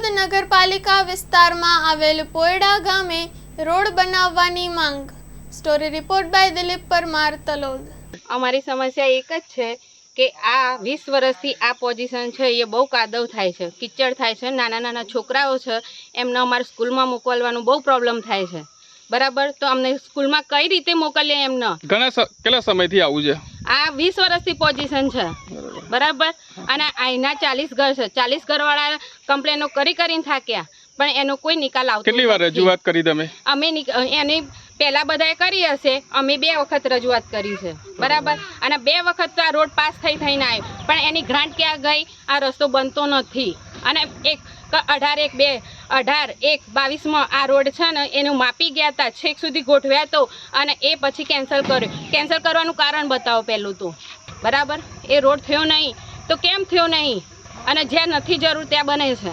તલોદ નગરપાલિકા વિસ્તારમાં આવેલ પોયડા ગામે રોડ બનાવવાની માંગ. Story report by Dilip Parmar Talod. અમારી સમસ્યા એક જ છે કે આ વીસ વર્ષથી આ પોઝિશન છે એ બહુ કાદવ થાય છે કિચડ થાય છે નાના નાના છોકરાઓ છે એમને અમારે સ્કૂલમાં મોકલવાનું બહુ પ્રોબ્લેમ થાય છે. બરાબર? તો અમને સ્કૂલમાં કઈ રીતે મોકલીએ એમને? ઘણા કેટલા સમયથી આવું છે? આ વીસ વર્ષથી પોઝિશન છે. બરાબર? અને અહીંના ચાલીસ ઘર છે. ચાલીસ ઘરવાળા કમ્પ્લેનો કરી કરીને થાક્યા. પણ એનો કોઈ નિકાલ આવતો કેટલી વાર. રજૂઆત કરી તમે? અમે એની પહેલાં બધાએ કરી હશે. અમે બે વખત રજૂઆત કરી છે. બરાબર? અને બે વખત તો આ રોડ પાસ થઈ થઈને આવ્યો. પણ એની ગ્રાન્ટ ક્યાં ગઈ? આ રસ્તો બનતો નથી. અને એક અઢાર એક બે અઢાર એક બાવીસમાં આ રોડ છે ને, એનું માપી ગયા હતા છેક સુધી ગોઠવ્યા તો, અને એ પછી કેન્સલ કર્યો. કેન્સલ કરવાનું કારણ બતાવો પહેલું તો. બરાબર? એ રોડ થયો નહીં. તો કેમ થયો નહીં? અને જ્યાં નથી જરૂર ત્યાં બને છે.